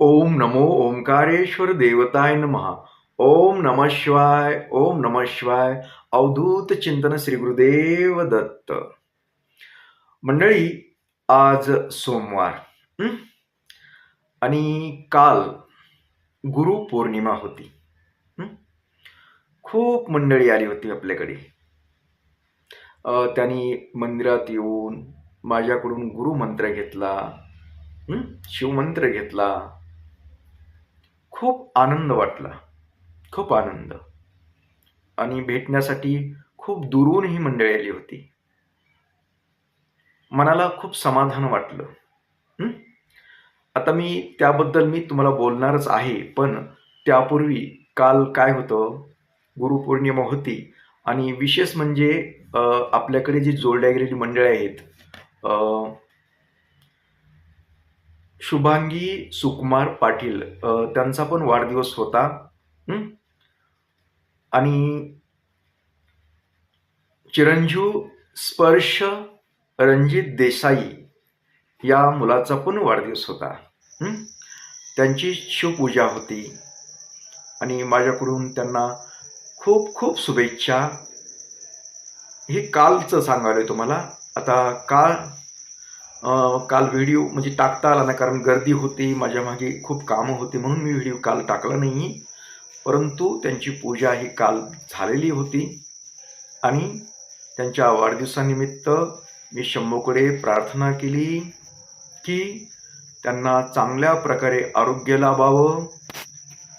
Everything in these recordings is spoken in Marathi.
ओम नमो ओंकारेश्वर देवताय नमः। ओम नम शिवाय ओम नम शिवाय अवधूत चिंतन श्री गुरुदेव दत्त। मंडळी आज सोमवार आणि काल गुरुपौर्णिमा होती खूप मंडळी आली होती आपल्याकडे. त्यांनी मंदिरात येऊन माझ्याकडून गुरुमंत्र घेतला शिवमंत्र घेतला खूप आनंद वाटला. खूप आनंद. आणि भेटण्यासाठी खूप दुरून ही मंडळी आली होती. मनाला खूप समाधान वाटलं. आता मी त्याबद्दल मी तुम्हाला बोलणारच आहे पण त्यापूर्वी काल काय होतं? गुरुपौर्णिमा होती आणि विशेष म्हणजे आपल्याकडे जी जोडल्या गेलेली मंडळी आहेत शुभांगी सुकुमार पाटील त्यांचा पण वाढदिवस होता. आणि चिरंजीव स्पर्श रणजित देसाई या मुलाचा पण वाढदिवस होता. त्यांची शिवपूजा होती. आणि माझ्याकडून त्यांना खूप खूप शुभेच्छा. हे कालचं सांगालोय तुम्हाला. आता काल काल व्हिडिओ म्हणजे टाकता आला नाही कारण गर्दी होती माझ्या मागे खूप कामं होती म्हणून मी व्हिडिओ काल टाकला नाही. परंतु त्यांची पूजा ही काल झालेली होती आणि त्यांच्या वाढदिवसानिमित्त मी शंभूकडे प्रार्थना केली की त्यांना चांगल्या प्रकारे आरोग्य लाभावं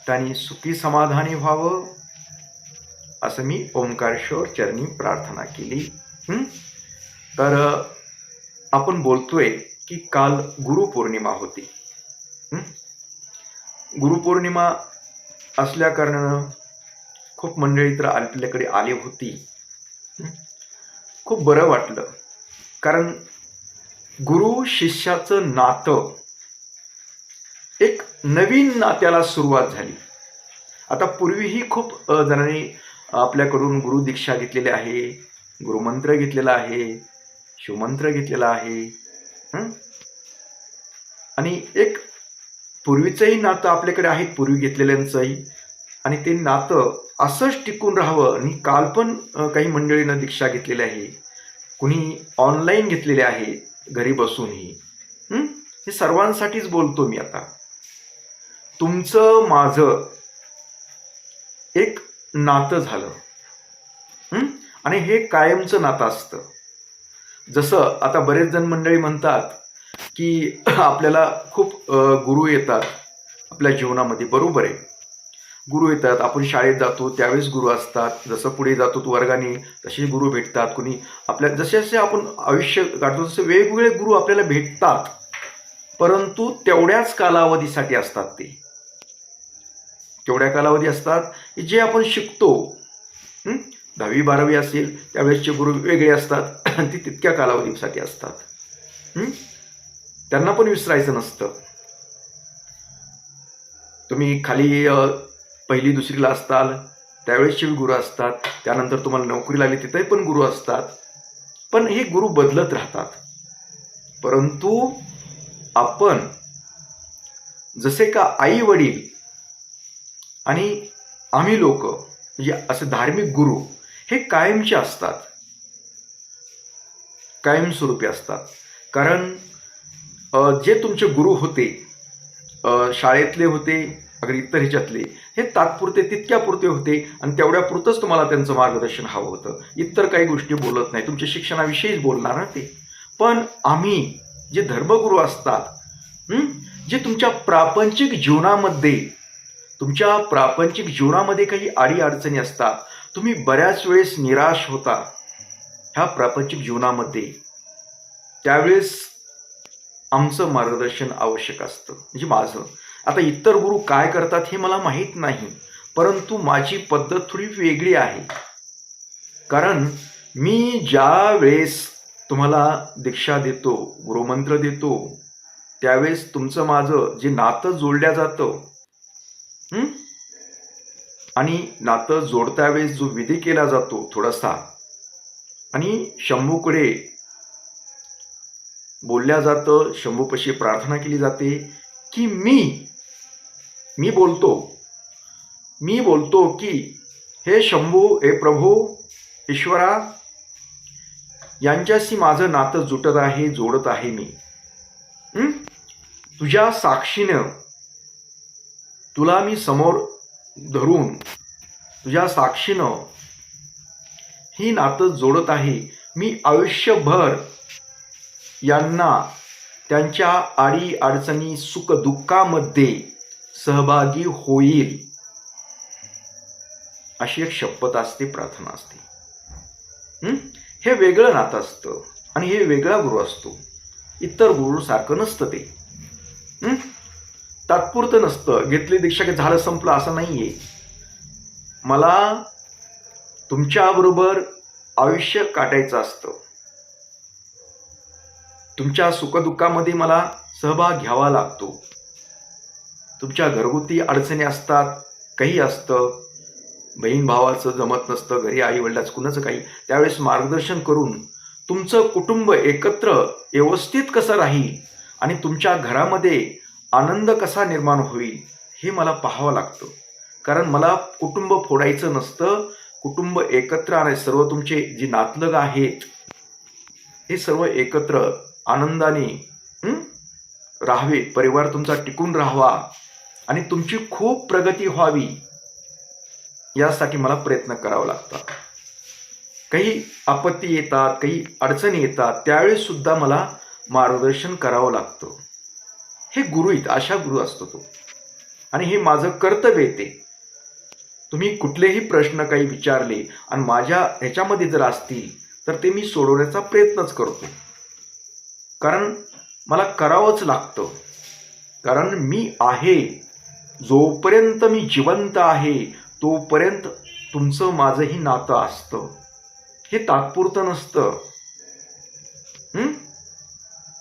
त्यांनी सुखी समाधानी व्हावं असं मी ओंकारेश्वर चरणी प्रार्थना केली. तर आपण बोलतोय की काल गुरुपौर्णिमा होती. गुरुपौर्णिमा असल्या कारणानं खूप मंडळी तर आपल्याकडे आली होती. खूप बरं वाटलं. कारण गुरु शिष्याचं नातं एक नवीन नात्याला सुरुवात झाली. आता पूर्वीही खूप जणांनी आपल्याकडून गुरु दीक्षा घेतलेली आहे गुरुमंत्र घेतलेला आहे शिवमंत्र घेतलेला आहे. आणि एक पूर्वीचंही नातं आपल्याकडे आहे पूर्वी घेतलेल्यांचंही. आणि ते नातं असंच टिकून राहावं. आणि काल पण काही मंडळीनं दीक्षा घेतलेली आहे. कुणी ऑनलाईन घेतलेले आहे घरी बसूनही हे? सर्वांसाठीच बोलतो मी आता. तुमचं माझं एक नातं झालं. आणि हे कायमचं नातं असतं. जसं आता बरेच जण मंडळी म्हणतात की आपल्याला खूप गुरु येतात आपल्या जीवनामध्ये. बरोबर आहे. गुरु येतात आपण शाळेत जातो त्यावेळेस गुरु असतात. जसं पुढे जातो तो वर्गाने तसे गुरु भेटतात. कुणी आपल्या जसे जसे आपण आयुष्य काढतो तसे वेगवेगळे गुरु आपल्याला भेटतात. परंतु तेवढ्याच कालावधीसाठी असतात ते. तेवढ्या कालावधी असतात की जे आपण शिकतो. दहावी बारावी असेल त्यावेळेसचे गुरु वेगळे असतात. भ्रांती तितक्या कालावधीसाठी असतात. त्यांना पण विसरायचं नसतं. तुम्ही खाली पहिली दुसरीला असताल त्यावेळेसचे गुरु असतात त्यानंतर तुम्हाला नोकरी लागली तिथे पण गुरु असतात. पण हे गुरु बदलत राहतात. परंतु आपण जसे का आई वडील आणि आम्ही लोक म्हणजे असे धार्मिक गुरु हे कायमचे असतात. कायमस्वरूपी असतात. कारण जे तुमचे गुरु होते शाळेतले होते अगर इतर ह्याच्यातले हे तात्पुरते तितक्यापुरते होते आणि तेवढ्यापुरतंच तुम्हाला त्यांचं मार्गदर्शन हवं होतं. इतर काही गोष्टी बोलत नाही. तुमच्या शिक्षणाविषयीच बोलणार ना ते. पण आम्ही जे धर्मगुरू असतात जे तुमच्या प्रापंचिक जीवनामध्ये तुमच्या प्रापंचिक जीवनामध्ये काही अडी अडचणी असतात तुम्ही बऱ्याच वेळेस निराश होता. ह्या प्रापंचिक जीवनामध्ये त्यावेळेस आमचं मार्गदर्शन आवश्यक असतं. म्हणजे माझं. आता इतर गुरु काय करतात हे मला माहीत नाही परंतु माझी पद्धत थोडी वेगळी आहे. कारण मी ज्या वेळेस तुम्हाला दीक्षा देतो गुरुमंत्र देतो त्यावेळेस तुमचं माझं जे नातं जोडल्या जातं आणि नातं जोडत्या वेळेस जो विधी केला जातो थोडासा आणि शंभूकडे बोलल्या जातं शंभूपाशी प्रार्थना केली जाते की मी मी बोलतो मी बोलतो की हे शंभू हे प्रभू ईश्वरा यांच्याशी माझं नातं जुटत आहे जोडत आहे मी. तुझ्या साक्षीनं तुला मी समोर धरून तुझ्या साक्षीनं ही नातं जोडत आहे. मी आयुष्यभर यांना त्यांच्या आडी अडचणी सुखदुःखामध्ये सहभागी होईल अशी एक शपथ असते प्रार्थना असते. हे? वेगळं नातं असतं आणि हे वेगळा गुरु असतो. इतर गुरुसारखं नसतं ते. तात्पुरतं नसतं. घेतली दीक्षा की झालं संपलं असं नाही आहे मला तुमच्याबरोबर आयुष्य काटायचं असतं. तुमच्या सुखदुःखामध्ये मला सहभाग घ्यावा लागतो. तुमच्या घरगुती अडचणी असतात काही असतं. बहीण भावाचं जमत नसतं घरी आई वडिलाचं कुणाचं काही. त्यावेळेस मार्गदर्शन करून तुमचं कुटुंब एकत्र व्यवस्थित कसं राहील आणि तुमच्या घरामध्ये आनंद कसा निर्माण होईल हे मला पाहावं लागतं. कारण मला कुटुंब फोडायचं नसतं कुटुंब एकत्र आणि सर्व तुमचे जी नातलग आहेत हे सर्व एकत्र आनंदाने राहावे. परिवार तुमचा टिकून राहावा आणि तुमची खूप प्रगती व्हावी यासाठी मला प्रयत्न करावा लागतात. काही आपत्ती येतात काही अडचणी येतात त्यावेळेस सुद्धा मला मार्गदर्शन करावं लागतं. हे गुरु आहेत अशा गुरु असतो तो. आणि हे माझं कर्तव्य ते. तुम्ही कुठलेही प्रश्न काही विचारले आणि माझ्या ह्याच्यामध्ये जर असतील तर ते मी सोडवण्याचा प्रयत्नच करतो. कारण मला करावंच लागतं. कारण मी आहे जोपर्यंत मी जिवंत आहे तोपर्यंत तुमचं माझंही नातं असतं. हे तात्पुरतं नसतं.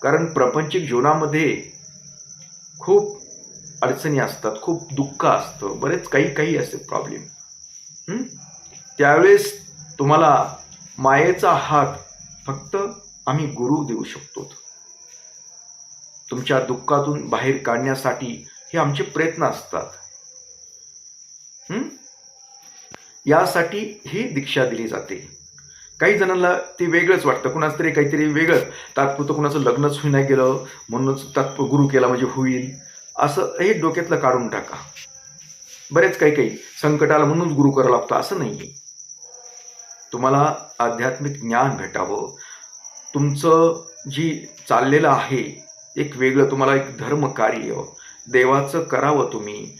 कारण प्रपंचिक जीवनामध्ये खूप अडचणी असतात खूप दुःख असतं बरेच काही काही असते प्रॉब्लेम त्यावेळेस तुम्हाला मायेचा हात फक्त आम्ही गुरु देऊ शकतो. तुमच्या दुःखातून बाहेर काढण्यासाठी हे आमचे प्रयत्न असतात. यासाठी ही दीक्षा दिली जाते. काही जणांना ते वेगळंच वाटतं. कुणाच तरी काहीतरी वेगळं. तात्पुरतं कुणाचं लग्नच होई नाही गेलं म्हणूनच तात्पुर गुरु केला म्हणजे होईल. असं हे डोक्यातलं काढून टाका. बरेच काही काही संकटाला म्हणूनच गुरु करावं लागतं असं नाही तुम्हाला आध्यात्मिक ज्ञान भेटावं. तुमचं जी चाललेलं आहे एक वेगळं तुम्हाला एक धर्म कार्य देवाचं करावं तुम्ही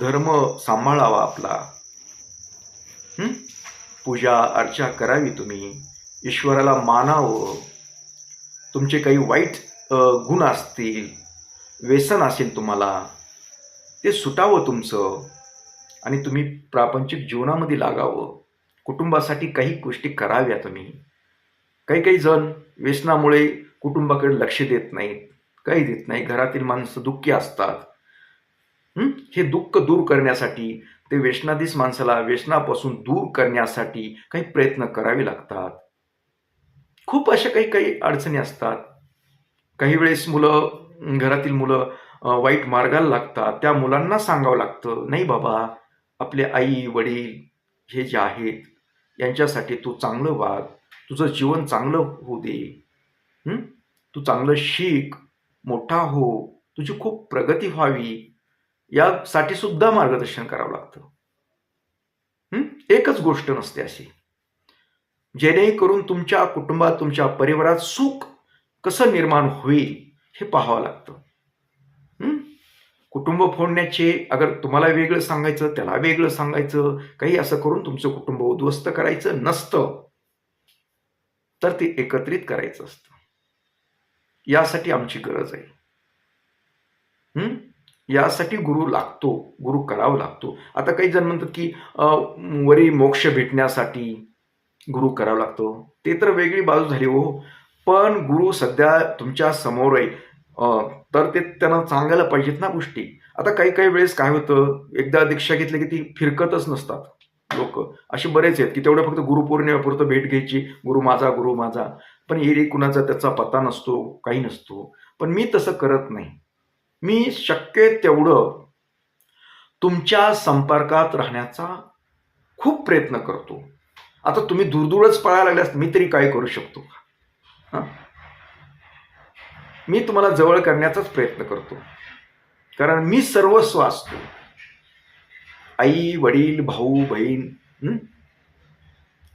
धर्म सांभाळावा आपला. पूजा अर्चा करावी तुम्ही ईश्वराला मानावं. तुमचे काही वाईट गुण असतील व्यसन असेल तुम्हाला ते सुटावं तुमचं आणि तुम्ही प्रापंचिक जीवनामध्ये लागावं. कुटुंबासाठी काही गोष्टी कराव्या तुम्ही. काही काही जण व्यसनामुळे कुटुंबाकडे लक्ष देत नाहीत काही देत नाही. घरातील माणसं दुःखी असतात. हे? दुःख दूर करण्यासाठी ते व्यसनाधीश माणसाला व्यसनापासून दूर करण्यासाठी काही प्रयत्न करावे लागतात. खूप अशा काही काही अडचणी असतात. काही वेळेस मुलं घरातील मुलं वाईट मार्गाला लागतात. त्या मुलांना सांगावं लागतं नाही बाबा आपले आई वडील हे जे आहेत यांच्यासाठी तू चांगलं वाग तुझं जीवन चांगलं होऊ दे. तू चांगलं शिक मोठा हो तुझी खूप प्रगती व्हावी. यासाठी सुद्धा मार्गदर्शन करावं लागतं. एकच गोष्ट नसते अशी. जेणेकरून तुमच्या कुटुंबात तुमच्या परिवारात सुख कसं निर्माण होईल? हे पाहावं लागतं. कुटुंब फोडण्याचे अगर तुम्हाला वेगळं सांगायचं त्याला वेगळं सांगायचं काही असं करून तुमचं कुटुंब उद्ध्वस्त करायचं नसतं तर ते एकत्रित करायचं असतं. यासाठी आमची गरज आहे. हम्म यासाठी गुरु लागतो गुरु करावा लागतो. आता काही जण म्हणतात की वरी मोक्ष भेटण्यासाठी गुरु करावा लागतो. ते तर वेगळी बाजू झाली हो. पण गुरु सध्या तुमच्यासमोर आहे. तर ते त्यांना सांगायला पाहिजेत ना गोष्टी. आता काही काही वेळेस काय होतं एकदा दीक्षा घेतली की ती फिरकतच नसतात लोक. असे बरेच आहेत की तेवढं फक्त गुरुपौर्णिमेपुरतं भेट घ्यायची गुरु माझा गुरु माझा. पण एरी कुणाचा त्याचा पत्ता नसतो काही नसतो. पण मी तसं करत नाही. मी शक्य तेवढं तुमच्या संपर्कात राहण्याचा खूप प्रयत्न करतो. आता तुम्ही दूरदूरच पळायला लागल्यास मी तरी काय करू शकतो? हां? मी तुम्हाला जवळ करण्याचाच प्रयत्न करतो. कारण मी सर्वस्व असतो आई वडील भाऊ बहीण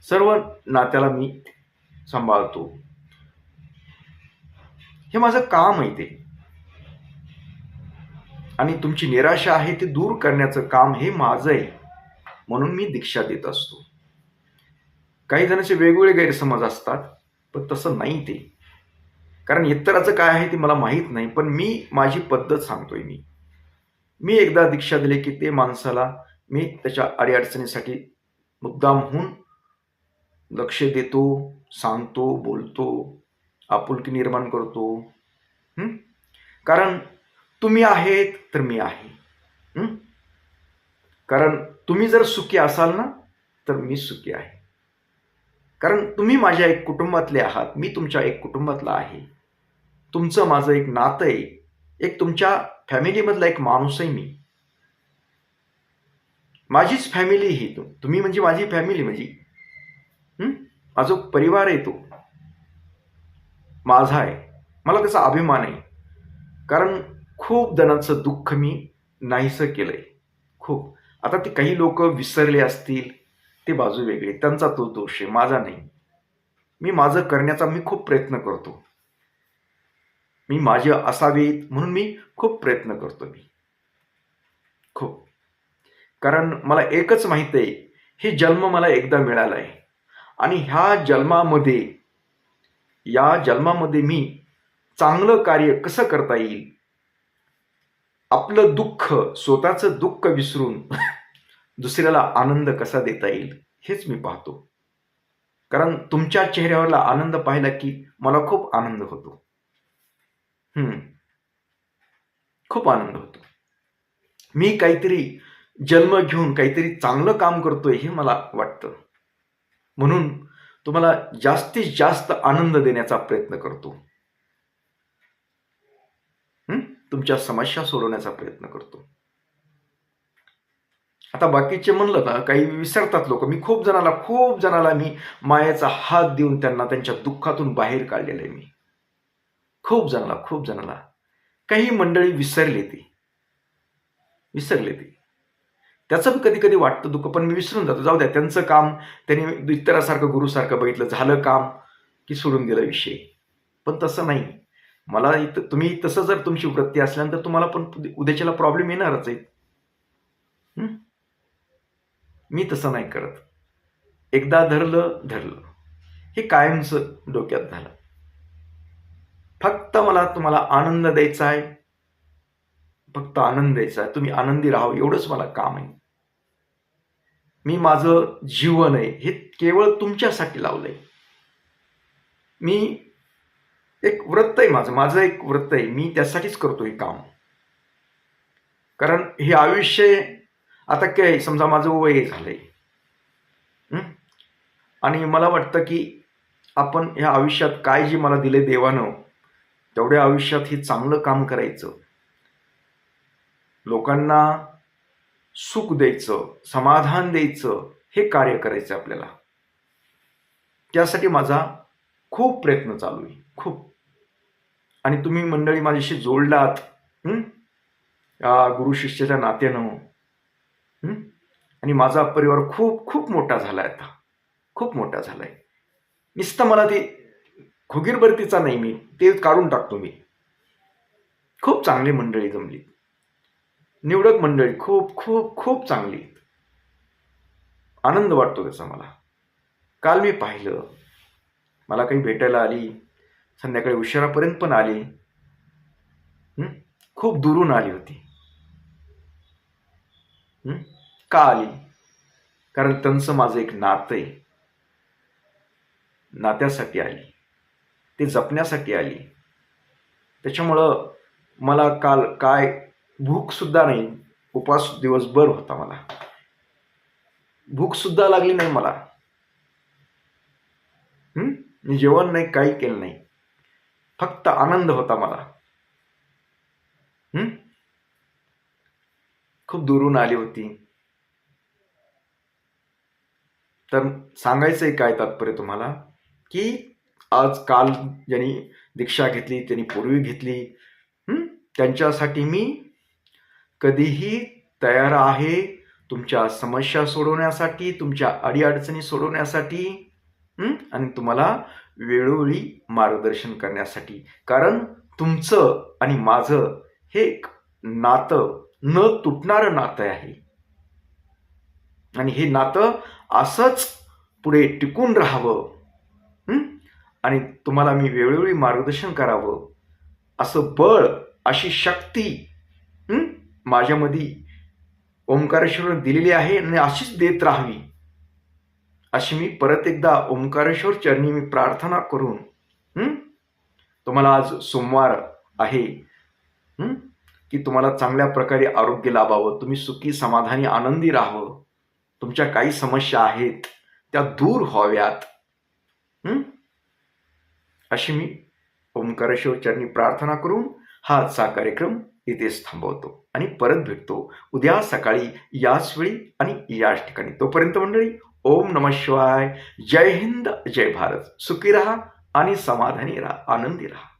सर्व नात्याला मी सांभाळतो. हे माझं काम आहे ते. आणि तुमची निराशा आहे ती दूर करण्याचं काम हे माझं आहे. म्हणून मी दीक्षा देत असतो. काही जणांचे वेगवेगळे गैरसमज असतात पण तसं नाही ते. कारण इतराचं काय आहे ते मला माहीत नाही पण मी माझी पद्धत सांगतोय मी. मी एकदा दीक्षा दिली की ते माणसाला मी त्याच्या अडीअडचणीसाठी मुद्दाम होऊन लक्ष देतो सांगतो बोलतो आपुलकी निर्माण करतो. कारण तुम्ही आहेत तर मी आहे. कारण तुम्ही जर सुखी असाल ना तर मी सुखी आहे. कारण तुम्ही माझ्या एक कुटुंबातले आहात मी तुमच्या एक कुटुंबातला आहे. तुमचं माझं एक नातं आहे. एक तुमच्या फॅमिलीमधला एक माणूस आहे मी. माझीच फॅमिली ही तू. तुम्ही म्हणजे माझी फॅमिली म्हणजे. माझा परिवार आहे तो. माझा आहे. मला त्याचा अभिमान आहे. कारण खूप जणांचं दुःख मी नाहीसं केलं आहे खूप. आता ते काही लोक विसरले असतील ते बाजू वेगळे त्यांचा तो दोष आहे माझा नाही. मी माझं करण्याचा मी खूप प्रयत्न करतो. मी माझे असावेत म्हणून मी खूप प्रयत्न करतो मी. खूप. कारण मला एकच माहीत आहे हे जन्म मला एकदा मिळाला आहे. आणि ह्या जन्मामध्ये या जन्मामध्ये मी चांगलं कार्य कसं करता येईल? आपलं दुःख स्वतःचं दुःख विसरून दुसऱ्याला आनंद कसा देता येईल हेच मी पाहतो. कारण तुमच्या चेहऱ्यावरला आनंद पाहिला की मला खूप आनंद होतो. हम्म. खूप आनंद होतो. मी काहीतरी जन्म घेऊन काहीतरी चांगलं काम करतोय हे मला वाटतं. म्हणून तुम्हाला जास्तीत जास्त आनंद देण्याचा प्रयत्न करतो. तुमच्या समस्या सोडवण्याचा प्रयत्न करतो. आता बाकीचे म्हणलं ना काही विसरतात लोक. मी खूप जणाला खूप जणाला मी मायाचा हात देऊन त्यांना त्यांच्या दुःखातून बाहेर काढलेलं आहे मी. खूप जणाला खूप जणाला. काही मंडळी विसरली ती. विसरले ती. त्याचं कधी कधी वाटतं दुःख पण मी विसरून जातो. जाऊ द्या त्यांचं काम त्यांनी इतरासारखं गुरुसारखं बघितलं झालं काम की सोडून दिलं विषय. पण तसं नाही. मला इथं तुम्ही तसं जर तुमची वृत्ती असल्यानंतर तुम्हाला पण उद्याच्याला प्रॉब्लेम येणारच आहे. मी तसं नाही करत. एकदा धरलं धरलं. हे कायमचं डोक्यात झालं. फक्त मला तुम्हाला आनंद द्यायचा आहे. फक्त आनंद द्यायचा आहे. तुम्ही आनंदी राहावं एवढंच मला काम आहे. मी माझं जीवन आहे हे केवळ तुमच्यासाठी लावलंय. मी एक व्रत आहे माझं माझं एक व्रत आहे. मी त्यासाठीच करतो हे काम. कारण हे आयुष्य आता काय समजा माझं वय झालंय. हं? आणि मला वाटतं की आपण ह्या आयुष्यात काय जे मला दिले देवानं तेवढ्या आयुष्यात हे चांगलं काम करायचं. लोकांना सुख द्यायचं समाधान द्यायचं हे कार्य करायचं आपल्याला. त्यासाठी माझा खूप प्रयत्न चालू आहे. खूप. आणि तुम्ही मंडळी माझ्याशी जोडलात. या गुरु शिष्याच्या नात्यानं आणि माझा परिवार खूप खूप मोठा झाला आहे आता. खूप मोठा झाला आहे नुसतं मला ते खुगीरभरतीचा नाही मी ते काढून टाकतो मी. खूप चांगली मंडळी जमली. निवडक मंडळी खूप खूप खूप चांगली. आनंद वाटतो त्याचा मला. काल मी पाहिलं. मला काही भेटायला आली. संध्याकाळी उशिरापर्यंत पण आली. खूप दुरून आली होती. का आली कारण त्यांचं माझं एक नातं आहे नात्यासाठी आली. ते जपण्यासाठी आली. त्याच्यामुळं मला काल काय भूक सुद्धा नाही. उपास दिवसभर होता मला. भूक सुद्धा लागली नाही मला. मी जेवण नाही काही केलं नाही. फक्त आनंद होता मला. खूप दुरून आली होती. तर सांगायचंय काय तात्पर्य तुम्हाला? की आज काल ज्यांनी दीक्षा घेतली त्यांनी पूर्वी घेतली त्यांच्यासाठी मी कधीही तयार आहे तुमच्या समस्या सोडवण्यासाठी तुमच्या अडीअडचणी सोडवण्यासाठी आणि तुम्हाला वेळोवेळी मार्गदर्शन करण्यासाठी. कारण तुमचं आणि माझं हे एक नातं न तुटणारं नातं आहे. आणि हे नातं असंच पुढे टिकून राहावं आणि तुम्हाला मी वेळोवेळी मार्गदर्शन करावं. असं बळ अशी शक्ती माझ्यामध्ये ओंकारेश्वर दिलेली आहे आणि अशीच देत राहावी. अशी मी परत एकदा ओंकारेश्वर चरणी मी प्रार्थना करून तुम्हाला आज सोमवार आहे की तुम्हाला चांगल्या प्रकारे आरोग्य लाभावं तुम्ही सुखी समाधानी आनंदी राहावं. तुमच्या काही समस्या आहेत त्या दूर व्हाव्यात. अशी मी ओंकारेश्वर चरणी प्रार्थना करून हा आजचा कार्यक्रम इथेच थांबवतो आणि परत भेटतो उद्या सकाळी याच वेळी आणि याच ठिकाणी. तोपर्यंत मंडळी ओम नम शिवाय. जय हिंद जय भारत. सुखी राहा आणि समाधानी राहा. आनंदी राहा.